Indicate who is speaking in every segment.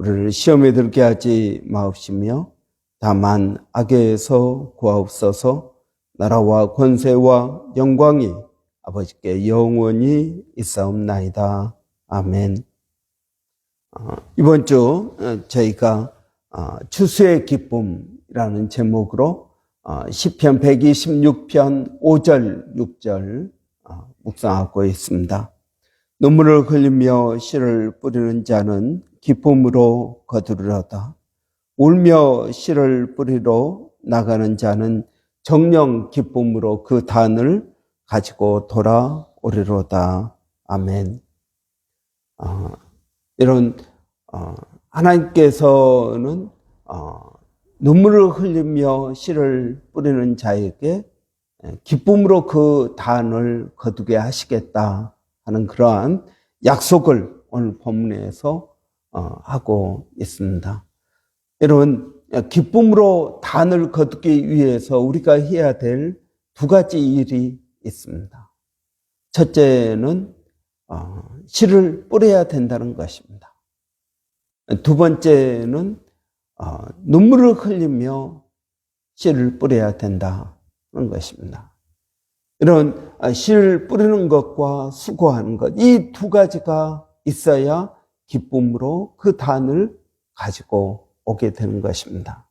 Speaker 1: 우리를 시험에 들게 하지 마옵시며 다만 악에서 구하옵소서 나라와 권세와 영광이 아버지께 영원히 있사옵나이다. 아멘. 어, 이번 주 어, 저희가 어, 추수의 기쁨이라는 제목으로 어, 시편 126편 5절 6절 어, 묵상하고 있습니다. 눈물을 흘리며 씨를 뿌리는 자는 기쁨으로 거두리로다. 울며 씨를 뿌리러 나가는 자는 정령 기쁨으로 그 단을 가지고 돌아오리로다. 아멘. 어, 이런 어, 하나님께서는 어, 눈물을 흘리며 씨를 뿌리는 자에게 기쁨으로 그 단을 거두게 하시겠다 하는 그러한 약속을 오늘 본문에서 어, 하고 있습니다. 여러분, 기쁨으로 단을 거두기 위해서 우리가 해야 될 두 가지 일이 있습니다. 첫째는 어, 씨를 뿌려야 된다는 것입니다. 두 번째는 어, 눈물을 흘리며 씨를 뿌려야 된다는 것입니다. 이런 씨를 뿌리는 것과 수고하는 것, 이 두 가지가 있어야 기쁨으로 그 단을 가지고 오게 되는 것입니다.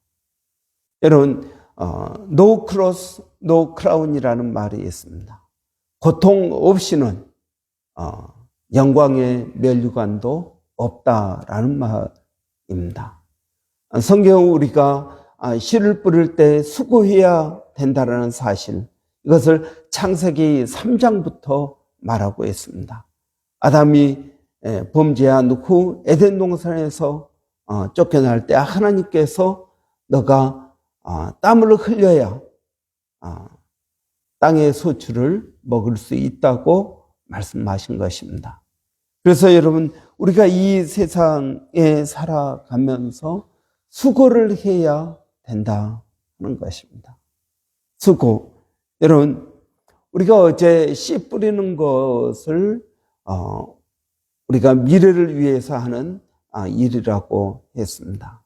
Speaker 1: 여러분, 어, no cross, no crown이라는 말이 있습니다. 고통 없이는 어, 영광의 멸류관도 없다라는 말입니다. 성경 우리가 씨를 뿌릴 때 수고해야 된다라는 사실, 이것을 창세기 3장부터 말하고 있습니다. 아담이 범죄한 후 에덴 동산에서 어, 쫓겨날 때 하나님께서 너가 어, 땀을 흘려야 어, 땅의 소출을 먹을 수 있다고 말씀하신 것입니다. 그래서 여러분 우리가 이 세상에 살아가면서 수고를 해야 된다는 것입니다. 수고. 여러분 우리가 어제 씨 뿌리는 것을 우리가 미래를 위해서 하는 일이라고 했습니다.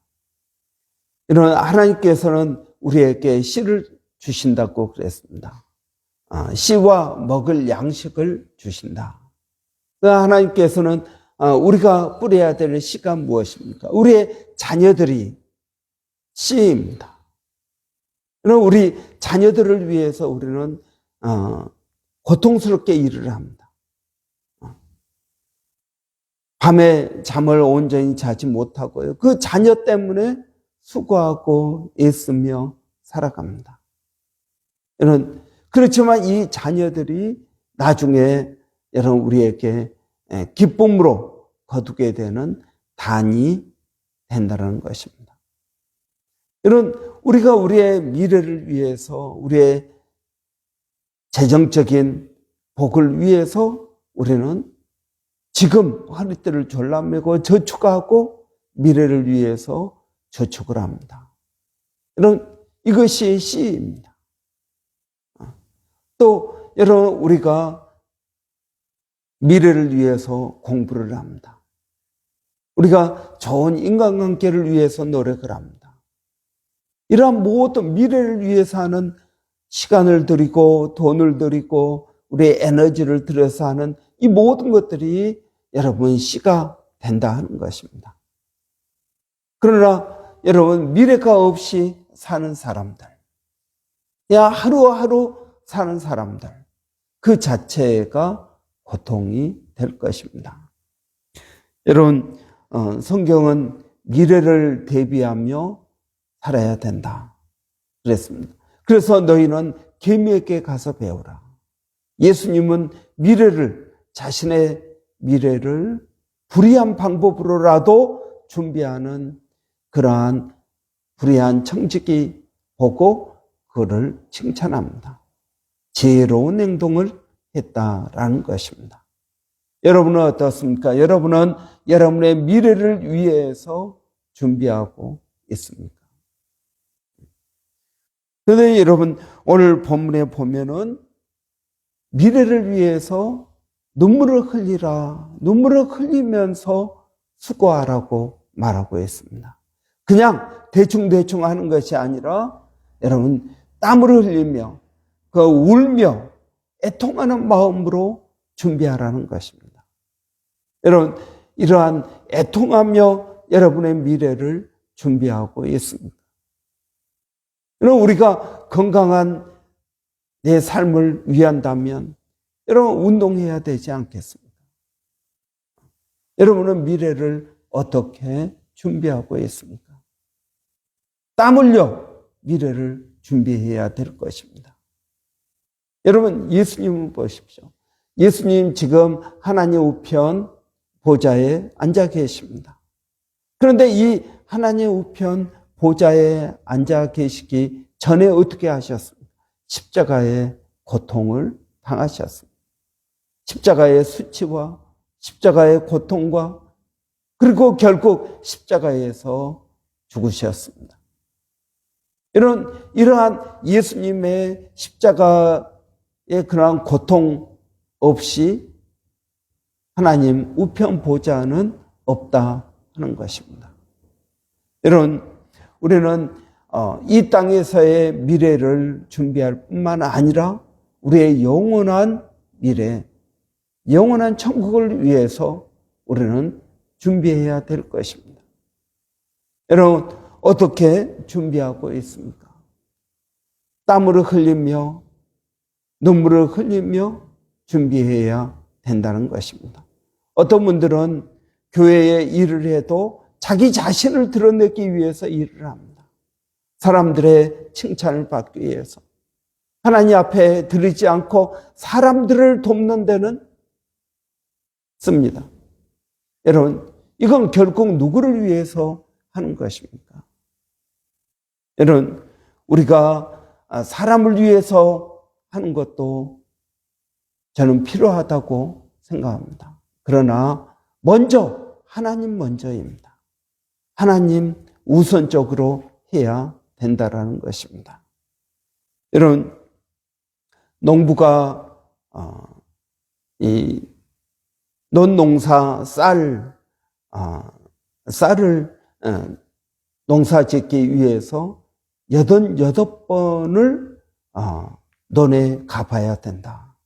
Speaker 1: 이런 하나님께서는 우리에게 씨를 주신다고 그랬습니다. 씨와 먹을 양식을 주신다. 하나님께서는 우리가 뿌려야 될 씨가 무엇입니까? 우리의 자녀들이 씨입니다. 우리 자녀들을 위해서 우리는 고통스럽게 일을 합니다. 밤에 잠을 온전히 자지 못하고요. 그 자녀 때문에 수고하고 애쓰며 살아갑니다. 이런 그렇지만 이 자녀들이 나중에 여러분 우리에게 기쁨으로 거두게 되는 단이 된다는 것입니다. 이런 우리가 우리의 미래를 위해서 우리의 재정적인 복을 위해서 우리는 지금 허리띠를 졸라매고 저축하고 미래를 위해서 저축을 합니다. 이런 이것이 씨입니다. 또 여러분 우리가 미래를 위해서 공부를 합니다. 우리가 좋은 인간관계를 위해서 노력을 합니다. 이러한 모든 미래를 위해서 하는 시간을 들이고 돈을 들이고 우리의 에너지를 들여서 하는 이 모든 것들이 여러분 씨가 된다 하는 것입니다. 그러나 여러분 미래가 없이 사는 사람들, 야 하루하루 사는 사람들 그 자체가 고통이 될 것입니다. 여러분 어, 성경은 미래를 대비하며 살아야 된다 그랬습니다. 그래서 너희는 개미에게 가서 배우라. 예수님은 미래를 자신의 미래를 불의한 방법으로라도 준비하는 그러한 불의한 청지기 보고 그를 칭찬합니다. 지혜로운 행동을 했다라는 것입니다. 여러분은 어떻습니까? 여러분은 여러분의 미래를 위해서 준비하고 있습니까? 그런데 여러분 오늘 본문에 보면은 미래를 위해서 눈물을 흘리라 눈물을 흘리면서 수고하라고 말하고 있습니다. 그냥 대충대충 하는 것이 아니라 여러분 땀을 흘리며 그 울며 애통하는 마음으로 준비하라는 것입니다. 여러분 이러한 애통하며 여러분의 미래를 준비하고 있습니다. 여러분 우리가 건강한 내 삶을 위한다면 여러분 운동해야 되지 않겠습니까? 여러분은 미래를 어떻게 준비하고 있습니까? 땀 흘려 미래를 준비해야 될 것입니다. 여러분 예수님을 보십시오. 예수님 지금 하나님 우편 보좌에 앉아 계십니다. 그런데 이 하나님 우편 보좌에 앉아 계시기 전에 어떻게 하셨습니까? 십자가의 고통을 당하셨습니다. 십자가의 수치와 십자가의 고통과 그리고 결국 십자가에서 죽으셨습니다. 이런 이러한 예수님의 십자가의 그러한 고통 없이 하나님 우편 보좌는 없다 하는 것입니다. 여러분, 우리는 어, 이 땅에서의 미래를 준비할 뿐만 아니라 우리의 영원한 미래, 영원한 천국을 위해서 우리는 준비해야 될 것입니다. 여러분, 어떻게 준비하고 있습니까? 땀을 흘리며 눈물을 흘리며 준비해야 된다는 것입니다. 어떤 분들은 교회에 일을 해도 자기 자신을 드러내기 위해서 일을 합니다. 사람들의 칭찬을 받기 위해서. 하나님 앞에 드리지 않고 사람들을 돕는 데는 씁니다. 여러분, 이건 결국 누구를 위해서 하는 것입니까? 여러분, 우리가 사람을 위해서 하는 것도 저는 필요하다고 생각합니다. 그러나 먼저 하나님 먼저입니다. 하나님 우선적으로 해야 된다라는 것입니다. 여러분 농부가 어, 이 논 농사 쌀 어, 쌀을 어, 농사 짓기 위해서 여든 여덟 번을 논에 가봐야 된다.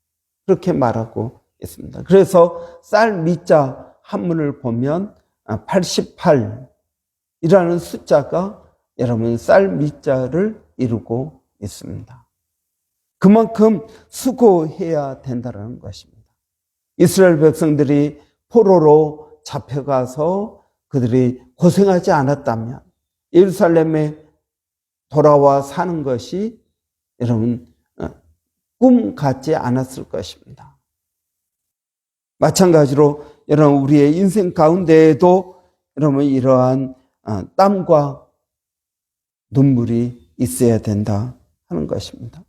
Speaker 1: 그렇게 말하고 있습니다. 그래서 쌀 미자 한문을 보면 88이라는 숫자가 여러분 쌀 미자를 이루고 있습니다. 그만큼 수고해야 된다는 것입니다. 이스라엘 백성들이 포로로 잡혀가서 그들이 고생하지 않았다면 예루살렘에 돌아와 사는 것이 여러분 어, 꿈 같지 않았을 것입니다. 마찬가지로 여러분 우리의 인생 가운데에도 여러분 이러한 어, 땀과 눈물이 있어야 된다 하는 것입니다.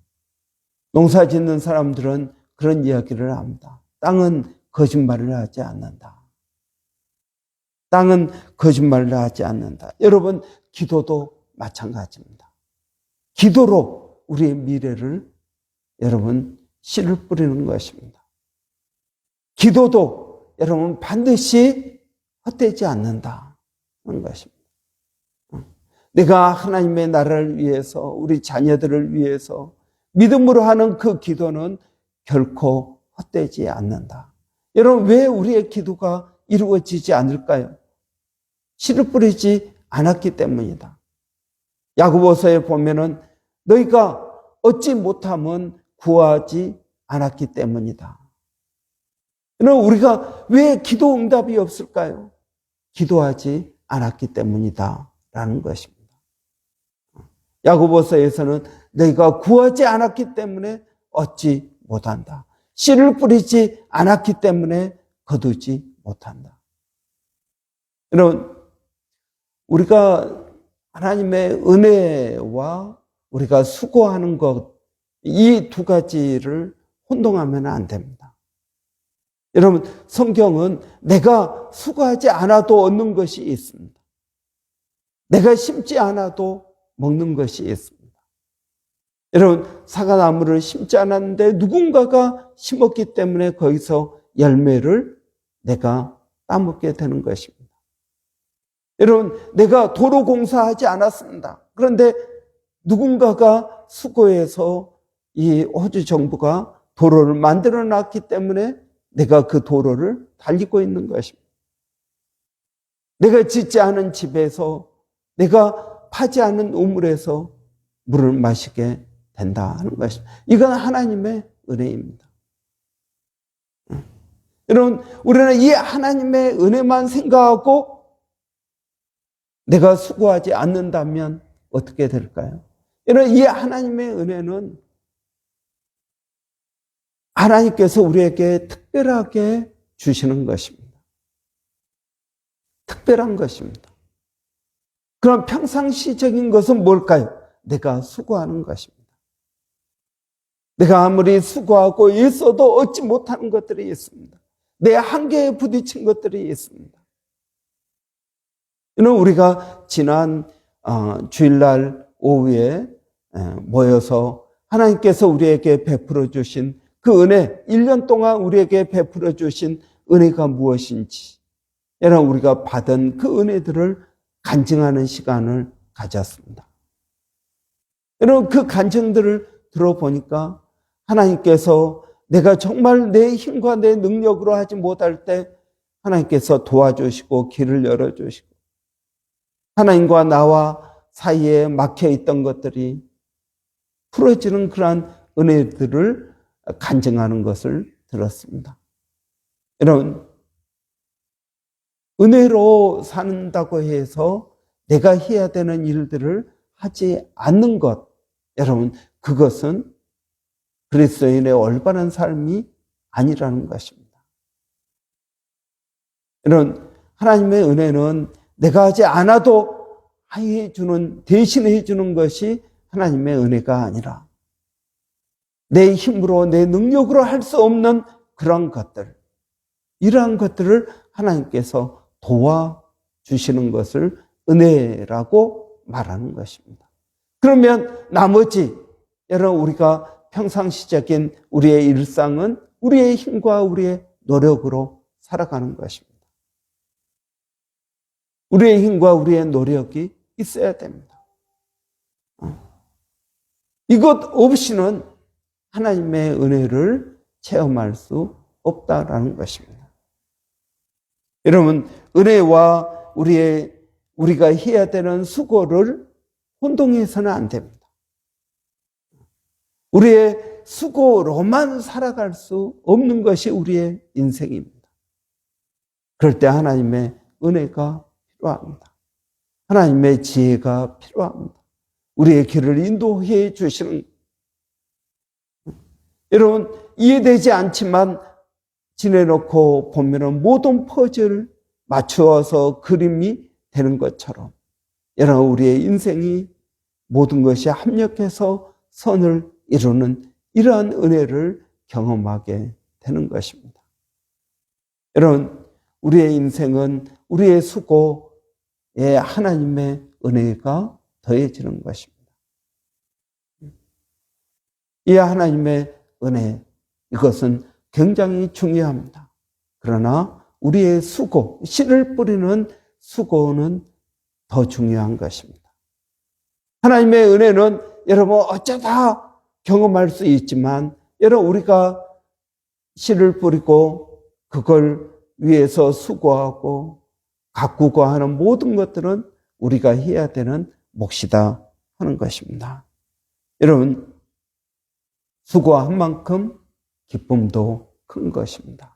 Speaker 1: 농사 짓는 사람들은 그런 이야기를 합니다. 땅은 거짓말을 하지 않는다. 땅은 거짓말을 하지 않는다. 여러분, 기도도 마찬가지입니다. 기도로 우리의 미래를 여러분 씨를 뿌리는 것입니다. 기도도 여러분 반드시 헛되지 않는다. 는 것입니다. 내가 하나님의 나라를 위해서 우리 자녀들을 위해서 믿음으로 하는 그 기도는 결코 헛되지 않는다. 여러분, 왜 우리의 기도가 이루어지지 않을까요? 씨를 뿌리지 않았기 때문이다. 야구보서에 보면은 너희가 얻지 못하면 구하지 않았기 때문이다. 그럼 우리가 왜 기도 응답이 없을까요? 기도하지 않았기 때문이다. 라는 것입니다. 야구보서에서는 너희가 구하지 않았기 때문에 얻지 못한다. 씨를 뿌리지 않았기 때문에 거두지 못한다. 여러분, 우리가 하나님의 은혜와 우리가 수고하는 것, 이 두 가지를 혼동하면 안 됩니다. 여러분, 성경은 내가 수고하지 않아도 얻는 것이 있습니다. 내가 심지 않아도 먹는 것이 있습니다. 여러분, 사과나무를 심지 않았는데 누군가가 심었기 때문에 거기서 열매를 내가 따먹게 되는 것입니다. 여러분, 내가 도로 공사하지 않았습니다. 그런데 누군가가 수고해서 이 호주 정부가 도로를 만들어 놨기 때문에 내가 그 도로를 달리고 있는 것입니다. 내가 짓지 않은 집에서 내가 파지 않은 우물에서 물을 마시게 된다 하는 것입니다. 이건 하나님의 은혜입니다. 여러분, 우리는 이 하나님의 은혜만 생각하고 내가 수고하지 않는다면 어떻게 될까요? 여러분, 이 하나님의 은혜는 하나님께서 우리에게 특별하게 주시는 것입니다. 특별한 것입니다. 그럼 평상시적인 것은 뭘까요? 내가 수고하는 것입니다. 내가 아무리 수고하고 있어도 얻지 못하는 것들이 있습니다. 내 한계에 부딪힌 것들이 있습니다. 이는 우리가 지난 어, 주일날 오후에 모여서 하나님께서 우리에게 베풀어 주신 그 은혜, 1년 동안 우리에게 베풀어 주신 은혜가 무엇인지, 여러분 우리가 받은 그 은혜들을 간증하는 시간을 가졌습니다. 여러분 그 간증들을 들어보니까 하나님께서 내가 정말 내 힘과 내 능력으로 하지 못할 때 하나님께서 도와주시고 길을 열어주시고 하나님과 나와 사이에 막혀 있던 것들이 풀어지는 그러한 은혜들을 간증하는 것을 들었습니다. 여러분, 은혜로 산다고 해서 내가 해야 되는 일들을 하지 않는 것, 여러분, 그것은 그리스도인의 올바른 삶이 아니라는 것입니다. 여러분, 하나님의 은혜는 내가 하지 않아도 해주는, 대신해 주는 것이 하나님의 은혜가 아니라 내 힘으로, 내 능력으로 할 수 없는 그런 것들, 이러한 것들을 하나님께서 도와 주시는 것을 은혜라고 말하는 것입니다. 그러면 나머지, 여러분, 우리가 평상시적인 우리의 일상은 우리의 힘과 우리의 노력으로 살아가는 것입니다. 우리의 힘과 우리의 노력이 있어야 됩니다. 어. 이것 없이는 하나님의 은혜를 체험할 수 없다라는 것입니다. 여러분, 은혜와 우리의, 우리가 해야 되는 수고를 혼동해서는 안 됩니다. 우리의 수고로만 살아갈 수 없는 것이 우리의 인생입니다. 그럴 때 하나님의 은혜가 필요합니다. 하나님의 지혜가 필요합니다. 우리의 길을 인도해 주시는 여러분 이해되지 않지만 지내놓고 보면은 모든 퍼즐을 맞추어서 그림이 되는 것처럼 여러분 우리의 인생이 모든 것이 합력해서 선을 이루는 이러한 은혜를 경험하게 되는 것입니다. 여러분, 우리의 인생은 우리의 수고에 하나님의 은혜가 더해지는 것입니다. 이 하나님의 은혜, 이것은 굉장히 중요합니다. 그러나 우리의 수고, 씨를 뿌리는 수고는 더 중요한 것입니다. 하나님의 은혜는 여러분 어쩌다 경험할 수 있지만 여러분 우리가 씨를 뿌리고 그걸 위해서 수고하고 가꾸고 하는 모든 것들은 우리가 해야 되는 몫이다 하는 것입니다. 여러분 수고한 만큼 기쁨도 큰 것입니다.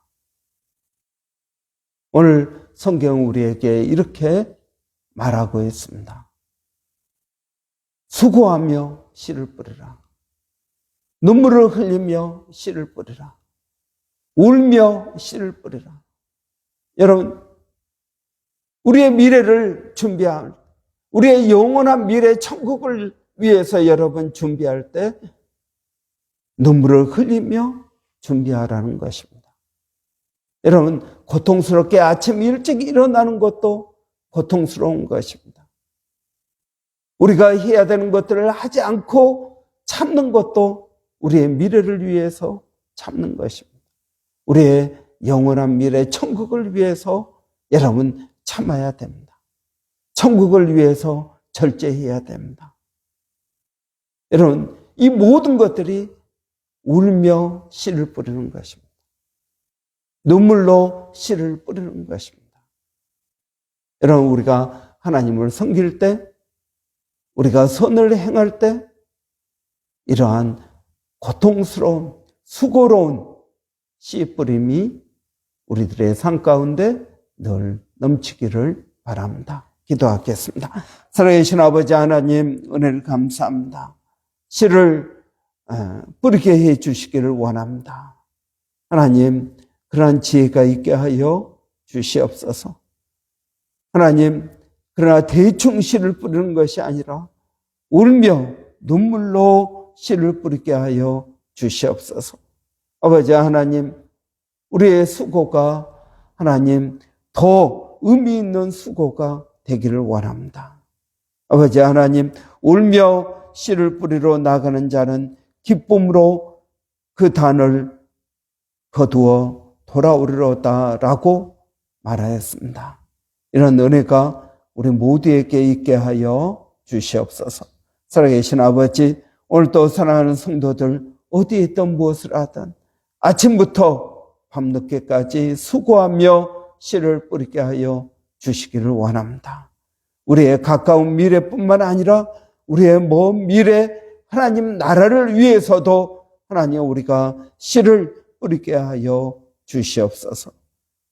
Speaker 1: 오늘 성경 우리에게 이렇게 말하고 있습니다. 수고하며 씨를 뿌리라. 눈물을 흘리며 씨를 뿌리라. 울며 씨를 뿌리라. 여러분, 우리의 미래를 준비할, 우리의 영원한 미래 천국을 위해서 여러분 준비할 때 눈물을 흘리며 준비하라는 것입니다. 여러분, 고통스럽게 아침 일찍 일어나는 것도 고통스러운 것입니다. 우리가 해야 되는 것들을 하지 않고 참는 것도 우리의 미래를 위해서 참는 것입니다. 우리의 영원한 미래 천국을 위해서 여러분 참아야 됩니다. 천국을 위해서 절제해야 됩니다. 여러분, 이 모든 것들이 울며 씨를 뿌리는 것입니다. 눈물로 씨를 뿌리는 것입니다. 여러분, 우리가 하나님을 섬길 때, 우리가 선을 행할 때, 이러한 고통스러운, 수고로운 씨 뿌림이 우리들의 삶 가운데 늘 넘치기를 바랍니다. 기도하겠습니다. 살아계신 아버지 하나님, 은혜를 감사합니다. 씨를 어, 뿌리게 해 주시기를 원합니다. 하나님, 그러한 지혜가 있게 하여 주시옵소서. 하나님, 그러나 대충 씨를 뿌리는 것이 아니라 울며 눈물로 씨를 뿌리게 하여 주시옵소서. 아버지 하나님, 우리의 수고가 하나님 더 의미 있는 수고가 되기를 원합니다. 아버지 하나님, 울며 씨를 뿌리러 나가는 자는 기쁨으로 그 단을 거두어 돌아오리로다라고 말하였습니다. 이런 은혜가 우리 모두에게 있게 하여 주시옵소서. 살아계신 아버지, 오늘도 사랑하는 성도들 어디에 있던 무엇을 하든 아침부터 밤늦게까지 수고하며 씨를 뿌리게 하여 주시기를 원합니다. 우리의 가까운 미래뿐만 아니라 우리의 먼 미래 하나님 나라를 위해서도 하나님 우리가 씨를 뿌리게 하여 주시옵소서.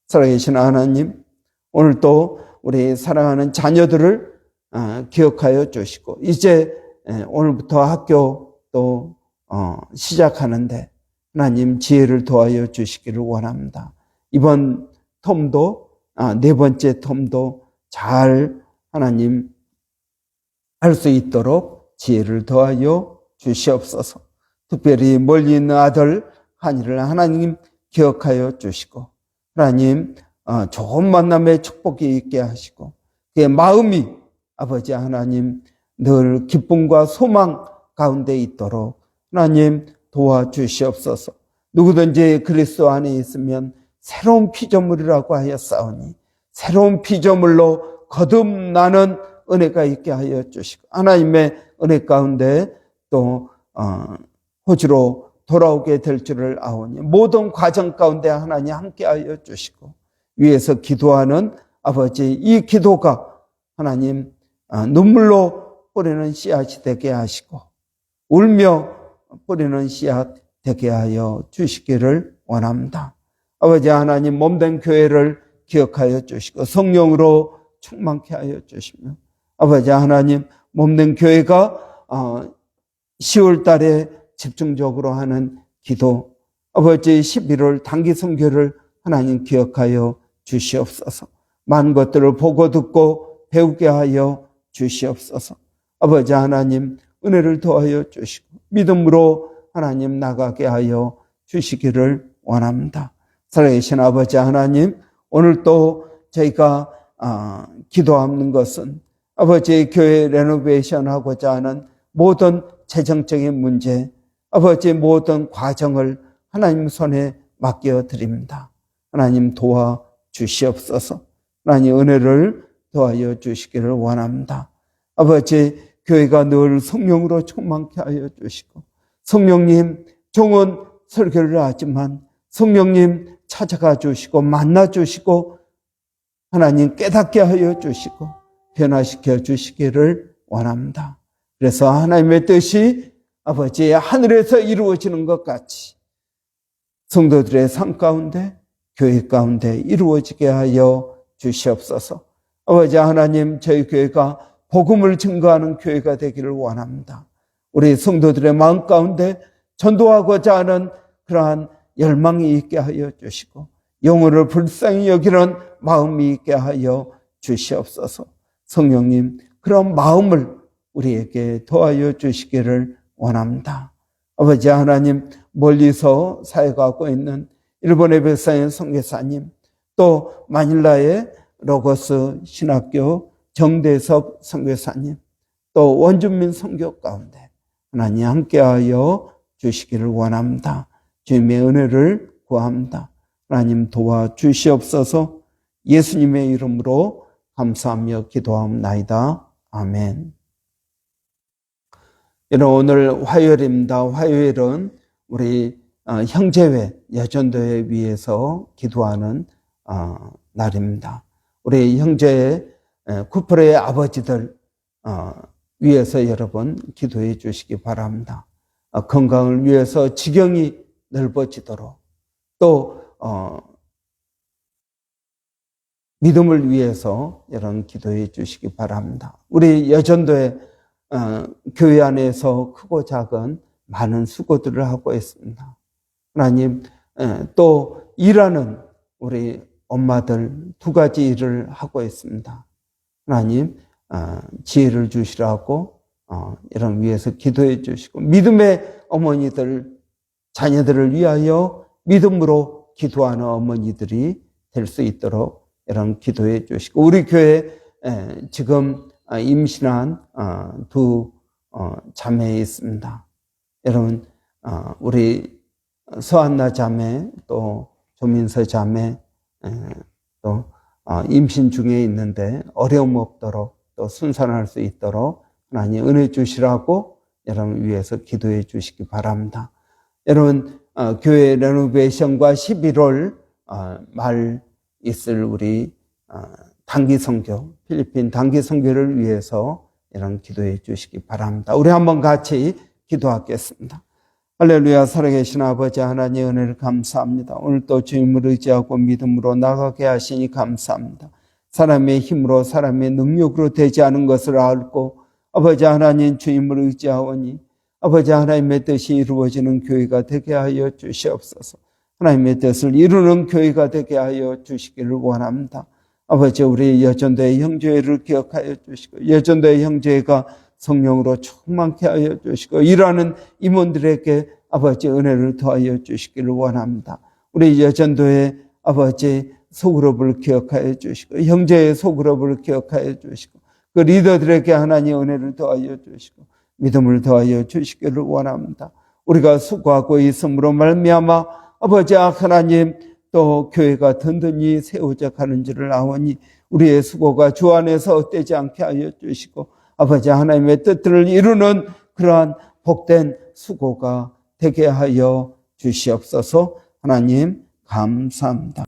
Speaker 1: 살아계신 하나님, 오늘도 우리 사랑하는 자녀들을 아, 기억하여 주시고 이제 오늘부터 학교 또 어, 시작하는데 하나님 지혜를 도하여 주시기를 원합니다. 이번 텀도 아, 네 번째 텀도 잘 하나님 할 수 있도록 지혜를 더하여 주시옵소서. 특별히 멀리 있는 아들 한이를 하나님 기억하여 주시고 하나님 어, 좋은 만남의 축복이 있게 하시고 그의 마음이 아버지 하나님 늘 기쁨과 소망 가운데 있도록 하나님 도와주시옵소서. 누구든지 그리스도 안에 있으면 새로운 피조물이라고 하였사오니 새로운 피조물로 거듭나는 은혜가 있게 하여 주시고 하나님의 은혜 가운데 또 어, 호주로 돌아오게 될 줄을 아오니 모든 과정 가운데 하나님 함께 하여 주시고 위에서 기도하는 아버지 이 기도가 하나님 어, 눈물로 뿌리는 씨앗이 되게 하시고 울며 뿌리는 씨앗 되게 하여 주시기를 원합니다. 아버지 하나님 몸된 교회를 기억하여 주시고 성령으로 충만케 하여 주시며 아버지 하나님 몸된 교회가 10월 어, 달에 집중적으로 하는 기도 아버지 11월 단기 선교를 하나님 기억하여 주시옵소서. 많은 것들을 보고 듣고 배우게 하여 주시옵소서. 아버지 하나님 은혜를 더하여 주시고 믿음으로 하나님 나가게 하여 주시기를 원합니다. 살아계신 아버지 하나님 오늘 또 저희가 아, 기도하는 것은 아버지 교회 레노베이션 하고자 하는 모든 재정적인 문제, 아버지 모든 과정을 하나님 손에 맡겨 드립니다. 하나님 도와 주시옵소서. 하나님 은혜를 도하여 주시기를 원합니다. 아버지 교회가 늘 성령으로 충만케 하여 주시고 성령님 종은 설교를 하지만 성령님 찾아가 주시고 만나 주시고 하나님 깨닫게 하여 주시고 변화시켜 주시기를 원합니다. 그래서 하나님의 뜻이 아버지의 하늘에서 이루어지는 것 같이 성도들의 삶 가운데 교회 가운데 이루어지게 하여 주시옵소서. 아버지 하나님 저희 교회가 복음을 증거하는 교회가 되기를 원합니다. 우리 성도들의 마음 가운데 전도하고자 하는 그러한 열망이 있게 하여 주시고 영혼을 불쌍히 여기는 마음이 있게 하여 주시옵소서. 성령님 그런 마음을 우리에게 도와여 주시기를 원합니다. 아버지 하나님 멀리서 사역하고 있는 일본의 백사의 선교사님 또 마닐라의 로고스 신학교 정대석 선교사님 또 원주민 선교 가운데 하나님 함께하여 주시기를 원합니다. 주님의 은혜를 구합니다. 하나님 도와주시옵소서 예수님의 이름으로 감사하며 기도하옵나이다. 아멘. 여러분 오늘 화요일입니다. 화요일은 우리 어, 형제회 여전도회 위해서 기도하는 어, 날입니다. 우리 형제 쿠플의 아버지들 어, 위해서 여러분 기도해 주시기 바랍니다. 건강을 위해서 지경이 넓어지도록 또 믿음을 위해서 여러분 기도해 주시기 바랍니다. 우리 여전도의 어, 교회 안에서 크고 작은 많은 수고들을 하고 있습니다. 하나님 에, 또 일하는 우리 엄마들 두 가지 일을 하고 있습니다. 하나님 어, 지혜를 주시라고 어, 이런 위해서 기도해 주시고 믿음의 어머니들 자녀들을 위하여 믿음으로 기도하는 어머니들이 될 수 있도록 이런 기도해 주시고 우리 교회 에, 지금 임신한 어, 두 어, 자매 있습니다. 여러분 우리 서한나 자매 또 조민서 자매 또 어, 임신 중에 있는데 어려움 없도록 또 순산할 수 있도록 하나님 은혜 주시라고 여러분 위해서 기도해 주시기 바랍니다. 여러분 교회 레노베이션과 11월 말 있을 우리 단기 선교, 필리핀 단기 선교를 위해서 이런 기도해 주시기 바랍니다. 우리 한번 같이 기도하겠습니다. 할렐루야 살아계신 아버지 하나님 은혜를 감사합니다. 오늘 또 주님을 의지하고 믿음으로 나가게 하시니 감사합니다. 사람의 힘으로 사람의 능력으로 되지 않은 것을 알고 아버지 하나님 주님을 의지하오니 아버지 하나님의 뜻이 이루어지는 교회가 되게 하여 주시옵소서. 하나님의 뜻을 이루는 교회가 되게 하여 주시기를 원합니다. 아버지 우리 여전도의 형제를 기억하여 주시고 여전도의 형제가 성령으로 충만케 하여 주시고 일하는 임원들에게 아버지 은혜를 더하여 주시기를 원합니다. 우리 여전도의 아버지 소그룹을 기억하여 주시고 형제의 소그룹을 기억하여 주시고 그 리더들에게 하나님 은혜를 더하여 주시고 믿음을 더하여 주시기를 원합니다. 우리가 수고하고 있음으로 말미암아 아버지 하나님 또 교회가 든든히 세워져 가는지를 아오니 우리의 수고가 주 안에서 헛되지 않게 하여 주시고 아버지 하나님의 뜻들을 이루는 그러한 복된 수고가 되게 하여 주시옵소서 하나님 감사합니다.